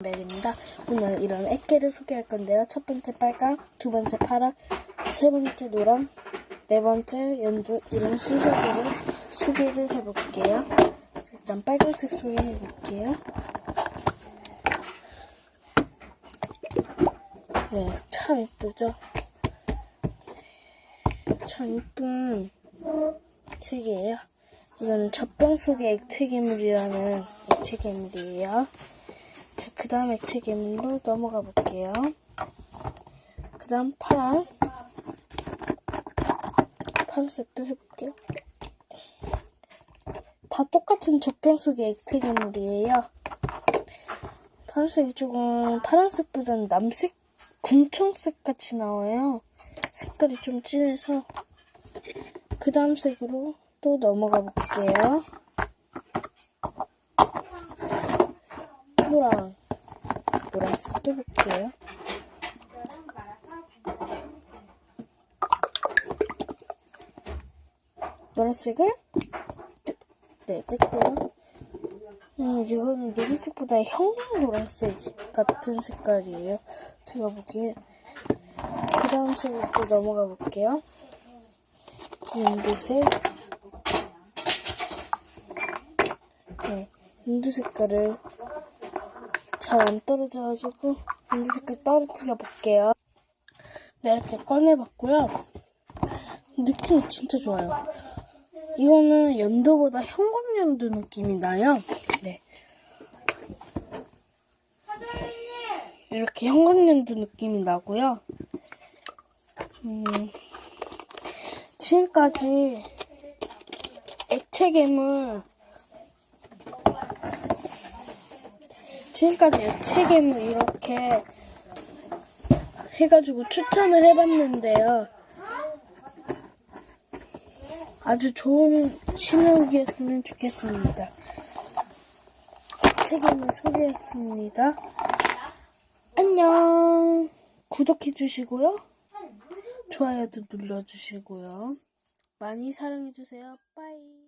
맥입니다. 오늘 이런 액계를 소개할 건데요. 첫 번째 빨강, 두 번째 파랑, 세 번째 노랑, 네 번째 연두 이런 순서대로 소개를 해볼게요. 일단 빨간색 소개해볼게요. 네, 참 이쁘죠? 참 이쁜 색이에요. 이거는 젖병 속의 액체 괴물이라는 액체 괴물이에요. 그 다음 액체 괴물로 넘어가 볼게요. 그 다음 파랑. 파란색도 해볼게요. 다 똑같은 젖병 속의 액체 괴물이에요. 파란색이 조금 파란색보다는 남색, 궁청색 같이 나와요. 색깔이 좀 진해서. 그 다음 색으로 또 넘어가 볼게요. 노랑. 노란색도 볼게요. 노란색을 뜨- 네, 뜯고요. 음, 이거는 노란색보다 형광 노란색 같은 색깔이에요. 제가 보기에. 그 다음 색으로 또 넘어가 볼게요. 연두색. 네, 연두 색깔을 잘 안 떨어져가지고 연두 색깔 떨어뜨려 볼게요. 네, 이렇게 꺼내봤고요. 느낌이 진짜 좋아요. 이거는 연두보다 형광연두 느낌이 나요. 네. 이렇게 형광연두 느낌이 나고요. 음, 지금까지 액체 괴물 지금까지 괴물 이렇게 해가지고 추천을 해봤는데요. 아주 좋은 신호기였으면 좋겠습니다. 괴물 소개했습니다. 안녕. 구독해주시고요. 좋아요도 눌러주시고요. 많이 사랑해주세요. 빠이.